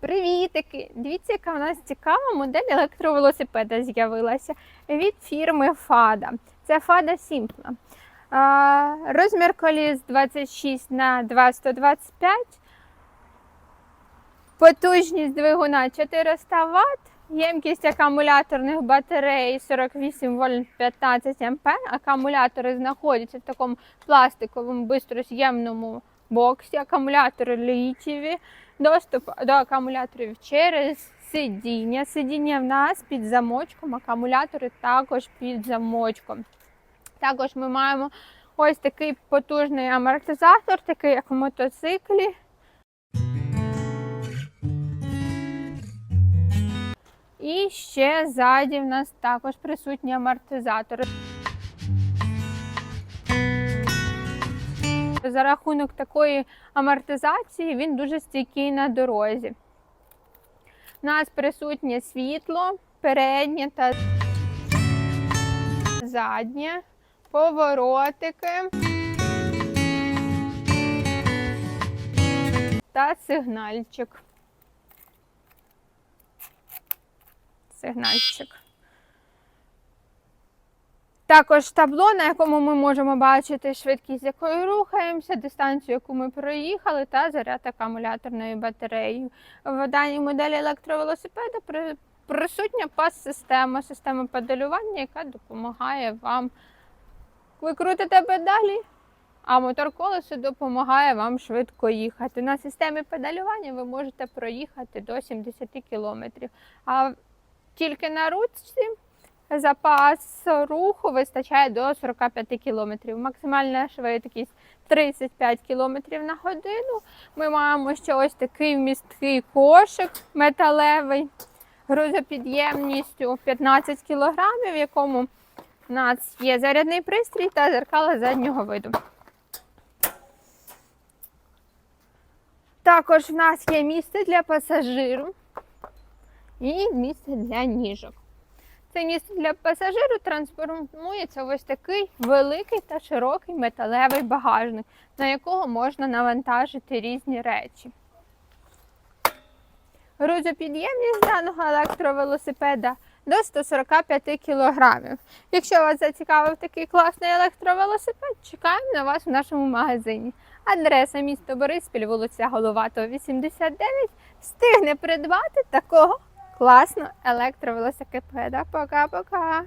Привітики! Дивіться, яка у нас цікава модель електровелосипеда з'явилася від фірми Фада. Це Фада Simpla. Розмір коліс 26 на 2,125. Потужність двигуна 400 Вт. Ємкість акумуляторних батарей 48 вольт 15 А. Акумулятори знаходяться в такому пластиковому бистроз'ємному боксі. Акумулятори літієві. Доступ до акумуляторів через сидіння. Сидіння в нас під замочком, акумулятори також під замочком. Також ми маємо ось такий потужний амортизатор, такий як в мотоциклі. І ще ззаді в нас також присутні амортизатори. За рахунок такої амортизації він дуже стійкий на дорозі. У нас присутнє світло, переднє та заднє, поворотики та сигнальчик. Сигнальчик. Також табло, на якому ми можемо бачити швидкість, з якою рухаємося, дистанцію, яку ми проїхали, та заряд акумуляторної батареї. В даній моделі електровелосипеда при- присутня пас-система, система педалювання, яка допомагає вам. Ви крутите педалі, а мотор колесо допомагає вам швидко їхати. На системі педалювання ви можете проїхати до 70 км. А тільки на ручці запас руху вистачає до 45 км. Максимальна швидкість 35 км на годину. Ми маємо ще ось такий місткий кошик металевий грузопідємністю 15 кг, в якому у нас є зарядний пристрій та зеркало заднього виду. Також в нас є місце для пасажиру і місце для ніжок. Це місце для пасажиру трансформується в ось такий великий та широкий металевий багажник, на якого можна навантажити різні речі. Грузопідємність даного електровелосипеда до 145 кг. Якщо вас зацікавив такий класний електровелосипед, чекаємо на вас в нашому магазині. Адреса місто Бориспіль, вулиця Головатого, 89. Встигне придбати такого класного електровелосипеда. Пока-пока!